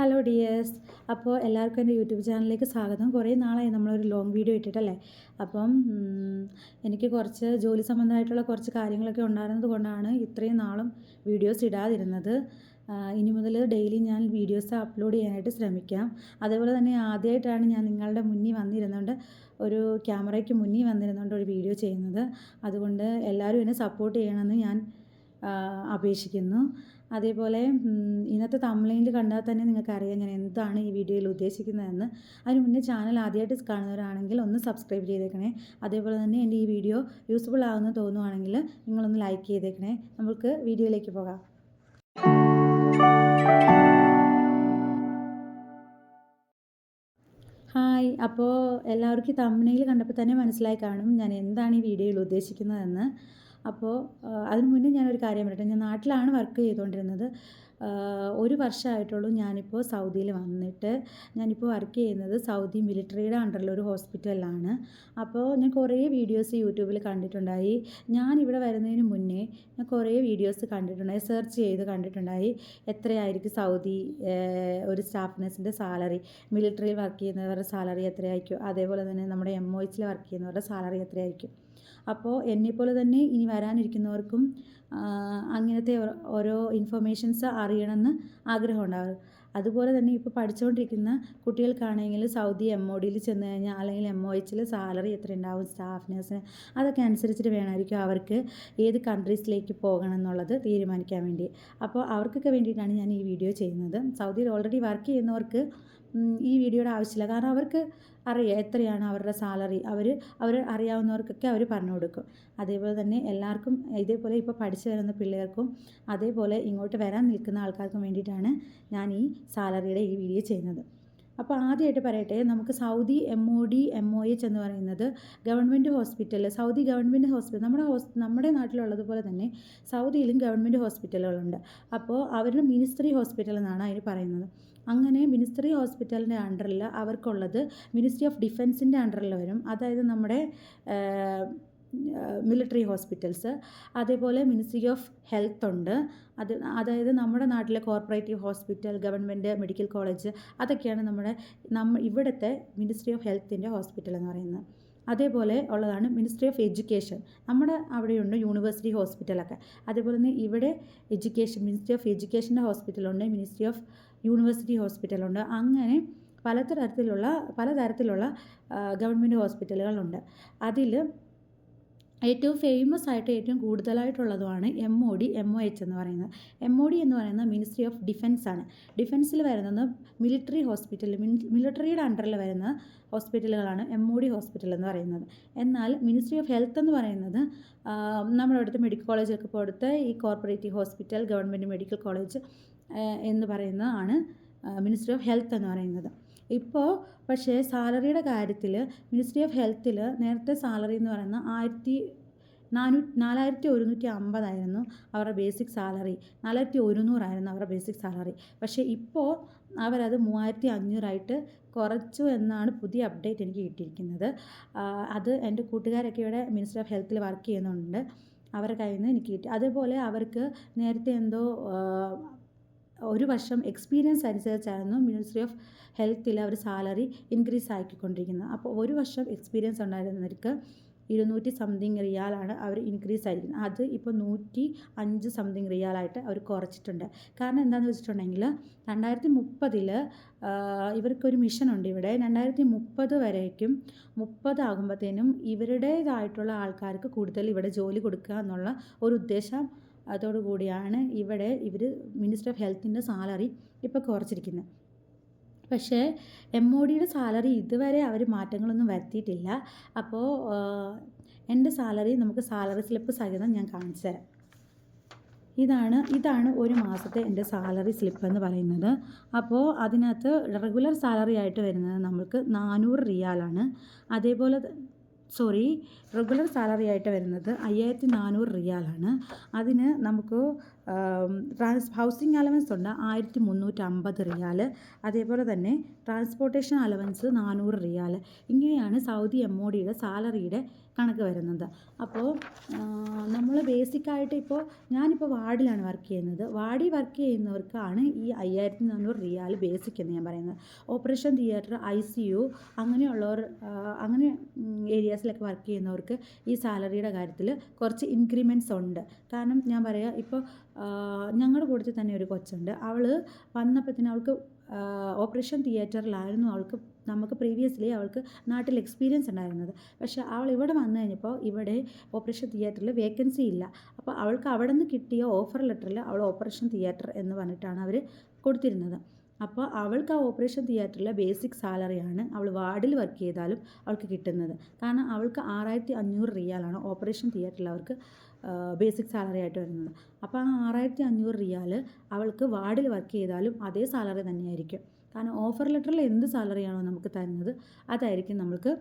Hello dears അപ്പോൾ എല്ലാവർക്കും എന്റെ യൂട്യൂബ് ചാനലിലേക്ക് സ്വാഗതം. കുറേ നാളായി നമ്മളൊരു ലോങ് വീഡിയോ ഇട്ടിട്ടല്ലേ? അപ്പം എനിക്ക് കുറച്ച് ജോലി സംബന്ധമായിട്ടുള്ള കുറച്ച് കാര്യങ്ങളൊക്കെ ഉണ്ടായിരുന്നത് കൊണ്ടാണ് ഇത്രയും നാളും വീഡിയോസ് ഇടാതിരുന്നത്. ഇനി മുതൽ ഡെയിലി ഞാൻ വീഡിയോസ് അപ്ലോഡ് ചെയ്യാനായിട്ട് ശ്രമിക്കാം. അതേപോലെ തന്നെ ആദ്യമായിട്ടാണ് ഞാൻ നിങ്ങളുടെ മുന്നിൽ വന്നിരുന്നുകൊണ്ട് ഒരു ക്യാമറയ്ക്ക് മുന്നിൽ വന്നിരുന്നുകൊണ്ട് ഒരു വീഡിയോ ചെയ്യുന്നത്. അതുകൊണ്ട് എല്ലാവരും എന്നെ സപ്പോർട്ട് ചെയ്യണമെന്ന് ഞാൻ അപേക്ഷിക്കുന്നു. അതേപോലെ ഇന്നത്തെ തമ്മിലിൽ കണ്ടാൽ തന്നെ നിങ്ങൾക്ക് അറിയാം ഞാൻ എന്താണ് ഈ വീഡിയോയിൽ ഉദ്ദേശിക്കുന്നതെന്ന്. അതിന് മുന്നേ ചാനൽ ആദ്യമായിട്ട് കാണുന്നവരാണെങ്കിൽ ഒന്ന് സബ്സ്ക്രൈബ് ചെയ്തേക്കണേ. അതേപോലെ തന്നെ എന്റെ ഈ വീഡിയോ യൂസ്ഫുൾ ആകുമെന്ന് തോന്നുവാണെങ്കിൽ നിങ്ങളൊന്ന് ലൈക്ക് ചെയ്തേക്കണേ. നമുക്ക് വീഡിയോയിലേക്ക് പോകാം. ഹായ് അപ്പോൾ എല്ലാവർക്കും തമ്മനയിൽ കണ്ടപ്പോൾ തന്നെ മനസ്സിലായി കാണും ഞാൻ എന്താണ് ഈ വീഡിയോയിൽ ഉദ്ദേശിക്കുന്നതെന്ന്. അപ്പോൾ അതിന് മുന്നേ ഞാനൊരു കാര്യം പറയട്ടെ. ഞാൻ നാട്ടിലാണ് വർക്ക് ചെയ്തുകൊണ്ടിരുന്നത്. ഒരു വർഷമായിട്ടുള്ളൂ ഞാനിപ്പോൾ സൗദിയിൽ വന്നിട്ട്. ഞാനിപ്പോൾ വർക്ക് ചെയ്യുന്നത് സൗദി മിലിറ്ററിയുടെ അണ്ടറിൽ ഒരു ഹോസ്പിറ്റലിലാണ്. അപ്പോൾ ഞാൻ കുറേ വീഡിയോസ് യൂട്യൂബിൽ കണ്ടിട്ടുണ്ടായി. ഞാൻ ഇവിടെ വരുന്നതിന് മുന്നേ ഞാൻ കുറേ വീഡിയോസ് കണ്ടിട്ടുണ്ടായി. സെർച്ച് ചെയ്ത് കണ്ടിട്ടുണ്ടായി. എത്രയായിരിക്കും സൗദി ഒരു സ്റ്റാഫ് നഴ്സിന്റെ സാലറി? മിലിറ്ററിയിൽ വർക്ക് ചെയ്യുന്നവരുടെ സാലറി എത്രയായിരിക്കും? അതേപോലെ തന്നെ നമ്മുടെ എം ഒ എച്ചിൽ വർക്ക് ചെയ്യുന്നവരുടെ സാലറി എത്രയായിരിക്കും? അപ്പോൾ എന്നെപ്പോലെ തന്നെ ഇനി വരാനിരിക്കുന്നവർക്കും അങ്ങനത്തെ ഓരോ ഇൻഫർമേഷൻസ് അറിയണമെന്ന് ആഗ്രഹം ഉണ്ടാകും അതുപോലെ തന്നെ ഇപ്പോൾ പഠിച്ചുകൊണ്ടിരിക്കുന്ന കുട്ടികൾക്കാണെങ്കിൽ സൗദി എം ഒ ഡിയിൽ ചെന്ന് കഴിഞ്ഞാൽ അല്ലെങ്കിൽ എം ഒ എച്ചിൽ സാലറി എത്ര ഉണ്ടാവും സ്റ്റാഫ് നേഴ്സിന് അതൊക്കെ അനുസരിച്ചിട്ട് വേണമായിരിക്കും അവർക്ക് ഏത് കൺട്രീസിലേക്ക് പോകണം എന്നുള്ളത് തീരുമാനിക്കാൻ വേണ്ടി. അപ്പോൾ അവർക്കൊക്കെ വേണ്ടിയിട്ടാണ് ഞാൻ ഈ വീഡിയോ ചെയ്യുന്നത്. സൗദിയിൽ ഓൾറെഡി വർക്ക് ചെയ്യുന്നവർക്ക് ഈ വീഡിയോയുടെ ആവശ്യമില്ല. കാരണം അവർക്ക് അറിയാം എത്രയാണ് അവരുടെ സാലറി. അവർ അവർ അറിയാവുന്നവർക്കൊക്കെ അവർ പറഞ്ഞു കൊടുക്കും. അതേപോലെ തന്നെ എല്ലാവർക്കും ഇതേപോലെ ഇപ്പോൾ പഠിച്ചു വരുന്ന പിള്ളേർക്കും അതേപോലെ ഇങ്ങോട്ട് വരാൻ നിൽക്കുന്ന ആൾക്കാർക്കും വേണ്ടിയിട്ടാണ് ഞാൻ ഈ സാലറിയുടെ ഈ വീഡിയോ ചെയ്യുന്നത്. അപ്പോൾ ആദ്യമായിട്ട് പറയട്ടെ നമുക്ക് Saudi M O D M O H എന്ന് പറയുന്നത് government hospital Saudi government hospital. നമ്മുടെ ഹോസ് നമ്മുടെ നാട്ടിലുള്ളതുപോലെ തന്നെ സൗദിയിലും ഗവൺമെന്റ് ഹോസ്പിറ്റലുകളുണ്ട്. അപ്പോൾ അവരുടെ മിനിസ്ട്രി ഹോസ്പിറ്റൽ എന്നാണ് അതിന് പറയുന്നത്. അങ്ങനെ മിനിസ്ട്രി ഹോസ്പിറ്റലിന്റെ അണ്ടറിൽ അവർക്കുള്ളത് മിനിസ്ട്രി ഓഫ് ഡിഫൻസിന്റെ അണ്ടറിൽ വരും. അതായത് നമ്മുടെ മിലിറ്ററി ഹോസ്പിറ്റൽസ്. അതേപോലെ മിനിസ്ട്രി ഓഫ് ഹെൽത്ത് ഉണ്ട്. അത് അതായത് നമ്മുടെ നാട്ടിലെ corporative hospital government medical college അതൊക്കെയാണ് നമ്മുടെ നമ്മ ഇവിടുത്തെ മിനിസ്ട്രി ഓഫ് ഹെൽത്തിന്റെ ഹോസ്പിറ്റൽ എന്ന് പറയുന്നത്. അതേപോലെ ഉള്ളതാണ് മിനിസ്ട്രി ഓഫ് എഡ്യൂക്കേഷൻ. നമ്മുടെ അവിടെയുണ്ട് യൂണിവേഴ്സിറ്റി ഹോസ്പിറ്റലൊക്കെ. അതേപോലെ തന്നെ ഇവിടെ എഡ്യൂക്കേഷൻ മിനിസ്ട്രി ഓഫ് എഡ്യൂക്കേഷന്റെ ഹോസ്പിറ്റലുണ്ട് മിനിസ്ട്രി ഓഫ് യൂണിവേഴ്സിറ്റി ഹോസ്പിറ്റലുണ്ട്. അങ്ങനെ പലതരത്തിലുള്ള പലതരത്തിലുള്ള ഗവൺമെന്റ് ഹോസ്പിറ്റലുകളുണ്ട്. അതിൽ ഏറ്റവും ഫേമസ് ആയിട്ട് ഏറ്റവും കൂടുതലായിട്ടുള്ളതുമാണ് M O D M O H എന്ന് പറയുന്നത്. എം ഒ ഡി എന്ന് പറയുന്നത് മിനിസ്ട്രി ഓഫ് ഡിഫൻസ് ആണ്. ഡിഫൻസിൽ വരുന്നത് മിലിറ്ററി ഹോസ്പിറ്റൽ മിലിറ്ററിയുടെ അണ്ടറിൽ വരുന്ന ഹോസ്പിറ്റലുകളാണ് എം ഒ ഡി ഹോസ്പിറ്റൽ എന്ന് പറയുന്നത്. എന്നാൽ മിനിസ്ട്രി ഓഫ് ഹെൽത്ത് എന്ന് പറയുന്നത് നമ്മുടെ അടുത്ത് മെഡിക്കൽ കോളേജൊക്കെ പോടുത്ത് ഈ corporative hospital government medical college എന്ന് പറയുന്നതാണ് മിനിസ്ട്രി ഓഫ് ഹെൽത്ത് എന്ന് പറയുന്നത്. ഇപ്പോൾ പക്ഷേ സാലറിയുടെ കാര്യത്തിൽ മിനിസ്ട്രി ഓഫ് ഹെൽത്തിൽ നേരത്തെ സാലറി എന്ന് പറയുന്നത് ആയിരത്തി നാനൂ നാലായിരത്തി ഒരുന്നൂറ്റി അമ്പതായിരുന്നു അവരുടെ ബേസിക് സാലറി. നാലായിരത്തി ഒരുന്നൂറായിരുന്നു അവരുടെ ബേസിക് സാലറി. പക്ഷേ ഇപ്പോൾ അവരത് മൂവായിരത്തി അഞ്ഞൂറായിട്ട് കുറച്ചു എന്നാണ് പുതിയ അപ്ഡേറ്റ് എനിക്ക് കിട്ടിയിരിക്കുന്നത്. അത് എന്റെ കൂട്ടുകാരൊക്കെ ഇവിടെ മിനിസ്റ്റർ ഓഫ് ഹെൽത്തിൽ വർക്ക് ചെയ്യുന്നുണ്ട്. അവരുടെ കയ്യിൽ നിന്ന് എനിക്ക് കിട്ടി. അതേപോലെ അവർക്ക് നേരത്തെ എന്തോ ഒരു വർഷം എക്സ്പീരിയൻസ് അനുസരിച്ചായിരുന്നു മിനിസ്ട്രി ഓഫ് ഹെൽത്തിൽ അവർ സാലറി ഇൻക്രീസ് ആക്കിക്കൊണ്ടിരിക്കുന്നത്. അപ്പോൾ ഒരു വർഷം എക്സ്പീരിയൻസ് ഉണ്ടായിരുന്നവർക്ക് ഇരുന്നൂറ്റി സംതിങ് റിയാലാണ് അവർ ഇൻക്രീസ് ആയിരിക്കുന്നത്. അത് ഇപ്പോൾ നൂറ്റി അഞ്ച് സംതിങ് റിയാലായിട്ട് അവർ കുറച്ചിട്ടുണ്ട്. കാരണം എന്താണെന്ന് വെച്ചിട്ടുണ്ടെങ്കിൽ രണ്ടായിരത്തി മുപ്പതിൽ ഇവർക്കൊരു മിഷനുണ്ട് ഇവിടെ. രണ്ടായിരത്തി മുപ്പത് വരേക്കും മുപ്പതാകുമ്പോഴത്തേനും ഇവരുടേതായിട്ടുള്ള ആൾക്കാർക്ക് കൂടുതൽ ഇവിടെ ജോലി കൊടുക്കുക എന്നുള്ള ഒരു ഉദ്ദേശം അതോടു കൂടിയാണ് ഇവിടെ ഇവർ മിനിസ്റ്റർ ഓഫ് ഹെൽത്തിന്റെ സാലറി ഇപ്പോൾ കുറച്ചിരിക്കുന്നത് പക്ഷേ എം ഒ ഡിയുടെ സാലറി ഇതുവരെ അവർ മാറ്റങ്ങളൊന്നും വരുത്തിയിട്ടില്ല. അപ്പോൾ എന്റെ സാലറി നമുക്ക് സാലറി സ്ലിപ്പ് സഹിതം ഞാൻ കാണിച്ചു തരാം. ഇതാണ് ഇതാണ് ഒരു മാസത്തെ എന്റെ സാലറി സ്ലിപ്പ് എന്ന് പറയുന്നത്. അപ്പോൾ അതിനകത്ത് റെഗുലർ സാലറി ആയിട്ട് വരുന്നത് നമ്മൾക്ക് നാനൂറ് റിയാലാണ്. അതേപോലെ സോറി റെഗുലർ സാലറി ആയിട്ട് വരുന്നത് അയ്യായിരത്തി നാനൂറ് റിയാലാണ്. അതിന് നമുക്ക് ട്രാൻസ് ഹൗസിംഗ് അലവൻസ് ഉണ്ട് ആയിരത്തി മുന്നൂറ്റമ്പത് റിയാൽ അതേപോലെ തന്നെ ട്രാൻസ്പോർട്ടേഷൻ അലവൻസ് നാനൂറ് റിയാൽ ഇങ്ങനെയാണ് സൗദി എം ഒ ഡിയുടെ സാലറിയുടെ കണക്ക് വരുന്നത്. അപ്പോൾ നമ്മൾ ബേസിക്കായിട്ട് ഇപ്പോൾ ഞാനിപ്പോൾ വാർഡിലാണ് വർക്ക് ചെയ്യുന്നത്. വാർഡിൽ വർക്ക് ചെയ്യുന്നവർക്കാണ് ഈ അയ്യായിരത്തി നാനൂറ് റിയാൽ ബേസിക് എന്ന് ഞാൻ പറയുന്നത്. Operation theatre I C U അങ്ങനെയുള്ളവർ അങ്ങനെ ഏരിയാസിലൊക്കെ വർക്ക് ചെയ്യുന്നവർക്ക് ഈ സാലറിയുടെ കാര്യത്തിൽ കുറച്ച് ഇൻക്രിമെന്റ്സ് ഉണ്ട്. കാരണം ഞാൻ പറയുക ഇപ്പോൾ ഞങ്ങളുടെ കൂട്ടത്തിൽ തന്നെ ഒരു കൊച്ചുണ്ട്. അവൾ വന്നപ്പോഴത്തേന് അവൾക്ക് ഓപ്പറേഷൻ തിയേറ്ററിലായിരുന്നു അവൾക്ക് നമുക്ക് പ്രീവിയസ്ലി അവൾക്ക് നാട്ടിൽ എക്സ്പീരിയൻസ് ഉണ്ടായിരുന്നത്. പക്ഷേ അവൾ ഇവിടെ വന്നു കഴിഞ്ഞപ്പോൾ ഇവിടെ ഓപ്പറേഷൻ തിയേറ്ററിൽ വേക്കൻസി ഇല്ല. അപ്പോൾ അവൾക്ക് അവിടെ നിന്ന് കിട്ടിയ ഓഫർ ലെറ്ററിൽ അവൾ ഓപ്പറേഷൻ തിയേറ്റർ എന്ന് പറഞ്ഞിട്ടാണ് അവർ കൊടുത്തിരുന്നത്. അപ്പോൾ അവൾക്ക് ആ ഓപ്പറേഷൻ തിയേറ്ററിലെ ബേസിക് സാലറിയാണ് അവൾ വാർഡിൽ വർക്ക് ചെയ്താലും അവൾക്ക് കിട്ടുന്നത്. കാരണം അവൾക്ക് ആറായിരത്തി അഞ്ഞൂറ് റിയാലാണ് ഓപ്പറേഷൻ തിയേറ്ററിൽ അവർക്ക് ബേസിക് സാലറി ആയിട്ട് വരുന്നത്. അപ്പോൾ ആ ആറായിരത്തി അഞ്ഞൂറ് റിയാൽ അവൾക്ക് വാർഡിൽ വർക്ക് ചെയ്താലും അതേ സാലറി തന്നെയായിരിക്കും. കാരണം ഓഫർ ലെറ്ററിൽ എന്ത് സാലറിയാണോ നമുക്ക് തരുന്നത് അതായിരിക്കും നമ്മൾക്ക്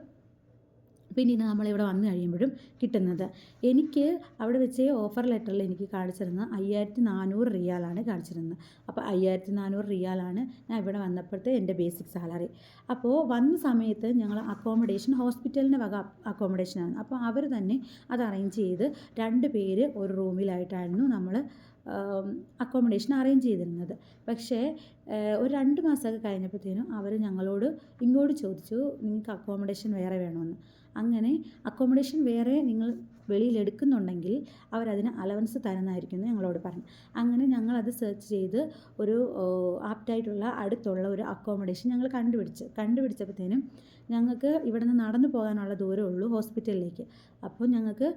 പിന്നീട് നമ്മളിവിടെ വന്നു കഴിയുമ്പോഴും കിട്ടുന്നത്. എനിക്ക് അവിടെ വെച്ച് ഓഫർ ലെറ്ററിൽ എനിക്ക് കാണിച്ചിരുന്നത് അയ്യായിരത്തി നാനൂറ് റിയാലാണ് കാണിച്ചിരുന്നത്. അപ്പോൾ അയ്യായിരത്തി നാനൂറ് റിയാലാണ് ഞാൻ ഇവിടെ വന്നപ്പോഴത്തെ എന്റെ ബേസിക് സാലറി അപ്പോൾ വന്ന സമയത്ത് ഞങ്ങൾ അക്കോമഡേഷൻ ഹോസ്പിറ്റലിന്റെ വക അക്കോമഡേഷനാണ് അപ്പോൾ അവർ തന്നെ അത് അറേഞ്ച് ചെയ്ത് രണ്ട് പേര് ഒരു റൂമിലായിട്ടായിരുന്നു നമ്മൾ അക്കോമഡേഷൻ അറേഞ്ച് ചെയ്തിരുന്നത്. പക്ഷേ ഒരു രണ്ട് മാസമൊക്കെ കഴിഞ്ഞപ്പോഴത്തേനും അവർ ഞങ്ങളോട് ഇങ്ങോട്ട് ചോദിച്ചു നിങ്ങൾക്ക് അക്കോമഡേഷൻ വേറെ വേണമെന്ന് അങ്ങനെ അക്കോമഡേഷൻ വേറെ നിങ്ങൾ വെളിയിൽ എടുക്കുന്നുണ്ടെങ്കിൽ അവരതിന് അലവൻസ് തരുന്നതായിരിക്കും എന്ന് ഞങ്ങളോട് പറഞ്ഞു. അങ്ങനെ ഞങ്ങളത് സെർച്ച് ചെയ്ത് ഒരു ആപ്റ്റായിട്ടുള്ള അടുത്തുള്ള ഒരു അക്കോമഡേഷൻ ഞങ്ങൾ കണ്ടുപിടിച്ച് കണ്ടുപിടിച്ചപ്പോഴത്തേനും ഞങ്ങൾക്ക് ഇവിടെ നിന്ന് നടന്നു പോകാനുള്ള ദൂരമേ ഉള്ളൂ ഹോസ്പിറ്റലിലേക്ക്. അപ്പോൾ ഞങ്ങൾക്ക്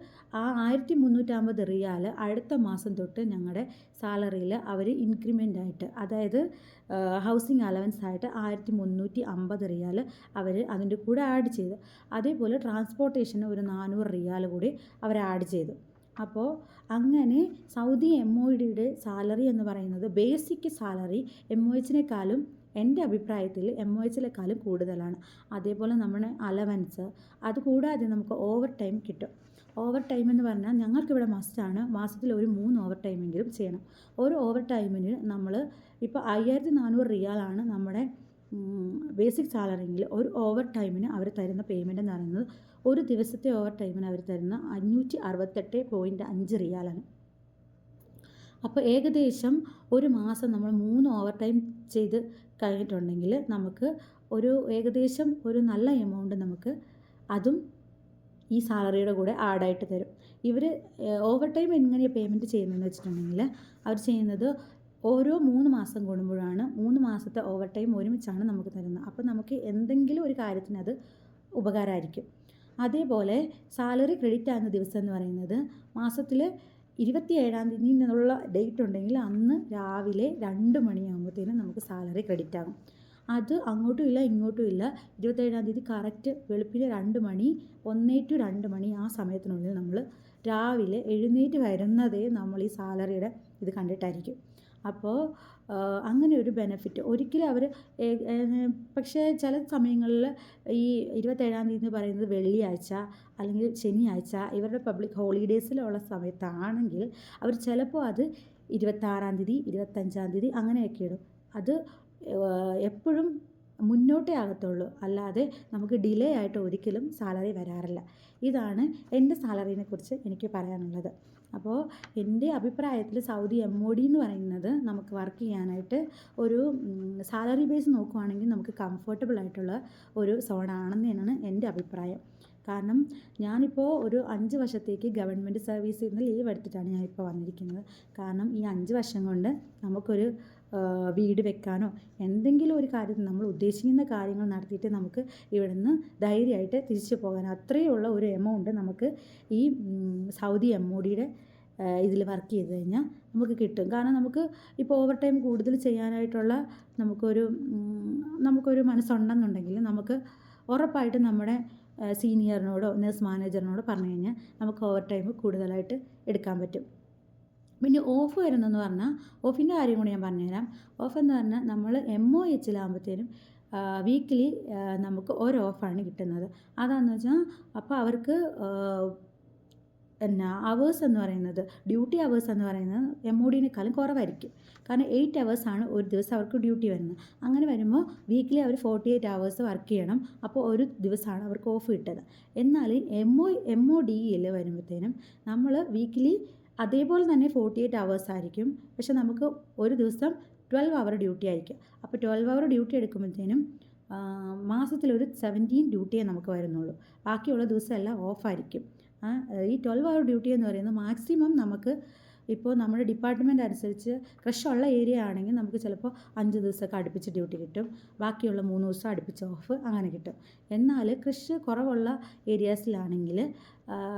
ആ ആയിരത്തി മുന്നൂറ്റമ്പത് റിയാൽ അടുത്ത മാസം തൊട്ട് ഞങ്ങളുടെ സാലറിയിൽ അവർ ഇൻക്രിമെന്റ് ആയിട്ട് അതായത് ഹൗസിംഗ് അലവൻസ് ആയിട്ട് ആയിരത്തി മുന്നൂറ്റി അമ്പത് റിയാൽ അവർ അതിന്റെ കൂടെ ആഡ് ചെയ്തു. അതേപോലെ ട്രാൻസ്പോർട്ടേഷന് ഒരു നാനൂറ് റിയാൽ കൂടി അവർ ആഡ് ചെയ്തു. അപ്പോൾ അങ്ങനെ സൗദി എം ഒ ഡിയുടെ സാലറി എന്ന് പറയുന്നത് ബേസിക് സാലറി എം ഒ എച്ചിനേക്കാളും എന്റെ അഭിപ്രായത്തിൽ എം ഒ എച്ചിനേക്കാളും കൂടുതലാണ്. അതേപോലെ നമ്മുടെ അലവൻസ് അതുകൂടാതെ നമുക്ക് ഓവർ ടൈം കിട്ടും. ഓവർ ടൈം എന്ന് പറഞ്ഞാൽ ഞങ്ങൾക്കിവിടെ മസ്റ്റാണ് മാസത്തിൽ ഒരു മൂന്ന് ഓവർ ടൈമെങ്കിലും ചെയ്യണം. ഒരു ഓവർ ടൈമിന് നമ്മൾ ഇപ്പോൾ അയ്യായിരത്തി നാനൂറ് റിയാലാണ് നമ്മുടെ ബേസിക് സാലറിയെങ്കിൽ ഒരു ഓവർ ടൈമിന് അവർ തരുന്ന പേയ്മെന്റ് എന്ന് പറയുന്നത് ഒരു ദിവസത്തെ ഓവർ ടൈമിന് അവർ തരുന്ന അഞ്ഞൂറ്റി അറുപത്തെട്ട് പോയിന്റ് അഞ്ച് റിയാലാണ്. അപ്പോൾ ഏകദേശം ഒരു മാസം നമ്മൾ മൂന്ന് ഓവർ ടൈം ചെയ്ത് കഴിഞ്ഞിട്ടുണ്ടെങ്കിൽ നമുക്ക് ഒരു ഏകദേശം ഒരു നല്ല എമൗണ്ട് നമുക്ക് അതും ഈ സാലറിയുടെ കൂടെ ആഡായിട്ട് തരും. ഇവർ ഓവർ ടൈം എങ്ങനെയാണ് പേയ്മെന്റ് ചെയ്യുന്നതെന്ന് വെച്ചിട്ടുണ്ടെങ്കിൽ അവർ ചെയ്യുന്നത് ഓരോ മൂന്ന് മാസം കൂടുമ്പോഴാണ് മൂന്ന് മാസത്തെ ഓവർ ടൈം ഒരുമിച്ചാണ് നമുക്ക് തരുന്നത്. അപ്പോൾ നമുക്ക് എന്തെങ്കിലും ഒരു കാര്യത്തിന് അത് ഉപകാരമായിരിക്കും. അതേപോലെ സാലറി ക്രെഡിറ്റ് ആകുന്ന ദിവസം എന്ന് പറയുന്നത് മാസത്തിൽ ഇരുപത്തി ഏഴാം തീയതി എന്നുള്ള ഡേറ്റ് ഉണ്ടെങ്കിൽ അന്ന് രാവിലെ രണ്ട് മണിയാകുമ്പോഴത്തേനും നമുക്ക് സാലറി ക്രെഡിറ്റ് ആകും. അത് അങ്ങോട്ടും ഇല്ല ഇങ്ങോട്ടും ഇല്ല. ഇരുപത്തേഴാം തീയതി കറക്റ്റ് വെളുപ്പിന് രണ്ട് മണി ഒന്നേ ടു രണ്ട് മണി ആ സമയത്തിനുള്ളിൽ നമ്മൾ രാവിലെ എഴുന്നേറ്റ് വരുന്നതേ നമ്മൾ ഈ സാലറിയുടെ ഇത് കണ്ടിട്ടായിരിക്കും. അപ്പോൾ അങ്ങനെ ഒരു ബെനഫിറ്റ്. ഒരിക്കലും അവർ പക്ഷേ ചില സമയങ്ങളിൽ ഈ ഇരുപത്തേഴാം തീയതി എന്ന് പറയുന്നത് വെള്ളിയാഴ്ച അല്ലെങ്കിൽ ശനിയാഴ്ച ഇവരുടെ പബ്ലിക് ഹോളിഡേയ്സിലുള്ള സമയത്താണെങ്കിൽ അവർ ചിലപ്പോൾ അത് ഇരുപത്താറാം തീയതി ഇരുപത്തഞ്ചാം തീയതി അങ്ങനെയൊക്കെ ഇടും. അത് എപ്പോഴും മുന്നോട്ടേ ആകത്തുള്ളൂ. അല്ലാതെ നമുക്ക് ഡിലേ ആയിട്ട് ഒരിക്കലും സാലറി വരാറില്ല. ഇതാണ് എന്റെ സാലറിനെ കുറിച്ച് എനിക്ക് പറയാനുള്ളത്. അപ്പോൾ എന്റെ അഭിപ്രായത്തിൽ സൗദി എം ഒ ഡി എന്ന് പറയുന്നത് നമുക്ക് വർക്ക് ചെയ്യാനായിട്ട് ഒരു സാലറി ബേസ് നോക്കുവാണെങ്കിൽ നമുക്ക് കംഫർട്ടബിൾ ആയിട്ടുള്ള ഒരു സോണാണെന്ന് തന്നെയാണ് എന്റെ അഭിപ്രായം. കാരണം ഞാനിപ്പോൾ ഒരു അഞ്ച് വർഷത്തേക്ക് ഗവൺമെന്റ് സർവീസിൽ നിന്ന് ലീവ് എടുത്തിട്ടാണ് ഞാനിപ്പോൾ വന്നിരിക്കുന്നത്. കാരണം ഈ അഞ്ച് വർഷം കൊണ്ട് നമുക്കൊരു വീട് വെക്കാനോ എന്തെങ്കിലും ഒരു കാര്യത്തിൽ നമ്മൾ ഉദ്ദേശിക്കുന്ന കാര്യങ്ങൾ നടത്തിയിട്ട് നമുക്ക് ഇവിടെ നിന്ന് ധൈര്യമായിട്ട് തിരിച്ചു പോകാൻ അത്രയുള്ള ഒരു എമൗണ്ട് നമുക്ക് ഈ സൗദി എം ഒ ഡിയുടെ ഇതിൽ വർക്ക് ചെയ്ത് കഴിഞ്ഞാൽ നമുക്ക് കിട്ടും. കാരണം നമുക്ക് ഇപ്പോൾ ഓവർ ടൈം കൂടുതൽ ചെയ്യാനായിട്ടുള്ള നമുക്കൊരു നമുക്കൊരു മനസ്സുണ്ടെന്നുണ്ടെങ്കിൽ നമുക്ക് ഉറപ്പായിട്ട് നമ്മുടെ സീനിയറിനോടോ നേഴ്സ് മാനേജറിനോടോ പറഞ്ഞു കഴിഞ്ഞാൽ നമുക്ക് ഓവർ ടൈം കൂടുതലായിട്ട് എടുക്കാൻ പറ്റും. പിന്നെ ഓഫ് വരുന്നതെന്ന് പറഞ്ഞാൽ ഓഫിന്റെ കാര്യം കൂടി ഞാൻ പറഞ്ഞുതരാം. ഓഫ് എന്ന് പറഞ്ഞാൽ നമ്മൾ എം ഒ എച്ചിലാകുമ്പോഴത്തേനും വീക്കിലി നമുക്ക് ഒരു ഓഫാണ് കിട്ടുന്നത്. അതാണെന്ന് വെച്ചാൽ അപ്പോൾ അവർക്ക് എന്നാ അവേഴ്സ് എന്ന് പറയുന്നത് ഡ്യൂട്ടി അവേഴ്സ് എന്ന് പറയുന്നത് എം ഒ ഡിനേക്കാളും കുറവായിരിക്കും. കാരണം എയ്റ്റ് അവേഴ്സാണ് ഒരു ദിവസം അവർക്ക് ഡ്യൂട്ടി വരുന്നത്. അങ്ങനെ വരുമ്പോൾ വീക്കിലി അവർ ഫോർട്ടി എയ്റ്റ് അവേഴ്സ് വർക്ക് ചെയ്യണം. അപ്പോൾ ഒരു ദിവസമാണ് അവർക്ക് ഓഫ് കിട്ടുന്നത്. എന്നാൽ എം ഒ എം ഒ ഡിയിൽ വരുമ്പോഴത്തേനും നമ്മൾ വീക്കിലി അതേപോലെ തന്നെ ഫോർട്ടി എയ്റ്റ് അവേഴ്സ് ആയിരിക്കും. പക്ഷെ നമുക്ക് ഒരു ദിവസം ട്വൽവ് അവർ ഡ്യൂട്ടി ആയിരിക്കും. അപ്പോൾ ട്വൽവ് അവർ ഡ്യൂട്ടി എടുക്കുമ്പോഴത്തേനും മാസത്തിലൊരു സെവന്റീൻ ഡ്യൂട്ടിയേ നമുക്ക് വരുന്നുള്ളൂ. ബാക്കിയുള്ള ദിവസമെല്ലാം ഓഫായിരിക്കും ഈ ട്വൽവ് അവർ ഡ്യൂട്ടി എന്ന് പറയുന്നത് മാക്സിമം നമുക്ക് ഇപ്പോൾ നമ്മുടെ ഡിപ്പാർട്ട്മെന്റ് അനുസരിച്ച് ക്രഷ് ഉള്ള ഏരിയ ആണെങ്കിൽ നമുക്ക് ചിലപ്പോൾ അഞ്ച് ദിവസമൊക്കെ അടുപ്പിച്ച് ഡ്യൂട്ടി കിട്ടും. ബാക്കിയുള്ള മൂന്ന് ദിവസം അടുപ്പിച്ച് ഓഫ് അങ്ങനെ കിട്ടും. എന്നാൽ ക്രഷ് കുറവുള്ള ഏരിയാസിലാണെങ്കിൽ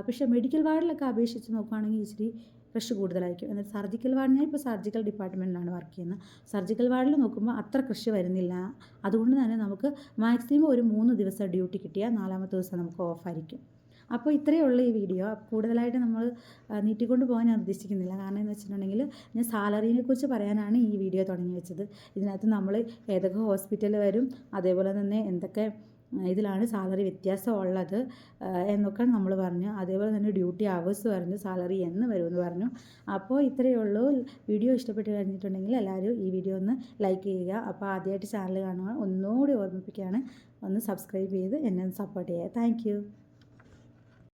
പക്ഷേ മെഡിക്കൽ വാർഡിലൊക്കെ അപേക്ഷിച്ച് നോക്കുകയാണെങ്കിൽ ഇച്ചിരി ക്രഷ് കൂടുതലായിരിക്കും. എന്നാൽ സർജിക്കൽ വാർഡ് ഞാൻ ഇപ്പോൾ സർജിക്കൽ ഡിപ്പാർട്ട്മെന്റിലാണ് വർക്ക് ചെയ്യുന്നത്. സർജിക്കൽ വാർഡിൽ നോക്കുമ്പോൾ അത്ര ക്രഷ് വരുന്നില്ല. അതുകൊണ്ട് തന്നെ നമുക്ക് മാക്സിമം ഒരു മൂന്ന് ദിവസം ഡ്യൂട്ടി കിട്ടിയാൽ നാലാമത്തെ ദിവസം നമുക്ക് ഓഫായിരിക്കും. അപ്പോൾ ഇത്രയേ ഉള്ളൂ ഈ വീഡിയോ. കൂടുതലായിട്ട് നമ്മൾ നീട്ടിക്കൊണ്ട് പോകാൻ ഞാൻ ഉദ്ദേശിക്കുന്നില്ല. കാരണം എന്ന് വെച്ചിട്ടുണ്ടെങ്കിൽ ഞാൻ സാലറീനെ കുറിച്ച് പറയാനാണ് ഈ വീഡിയോ തുടങ്ങി വെച്ചത്. ഇതിനകത്ത് നമ്മൾ ഏതൊക്കെ ഹോസ്പിറ്റൽ വരും അതേപോലെ തന്നെ എന്തൊക്കെ ഇതിലാണ് സാലറി വ്യത്യാസം ഉള്ളത് എന്നൊക്കെ നമ്മൾ പറഞ്ഞു. അതേപോലെ തന്നെ ഡ്യൂട്ടി അവേഴ്സ് പറഞ്ഞു സാലറി എന്ന് വരുമെന്ന് പറഞ്ഞു. അപ്പോൾ ഇത്രയേ ഉള്ളൂ. വീഡിയോ ഇഷ്ടപ്പെട്ട് കഴിഞ്ഞിട്ടുണ്ടെങ്കിൽ എല്ലാവരും ഈ വീഡിയോ ഒന്ന് ലൈക്ക് ചെയ്യുക. അപ്പോൾ ആദ്യമായിട്ട് ചാനൽ കാണുക ഒന്നുകൂടി ഓർമ്മിപ്പിക്കുകയാണ്. ഒന്ന് സബ്സ്ക്രൈബ് ചെയ്ത് എന്നെ സപ്പോർട്ട് ചെയ്യുക. താങ്ക്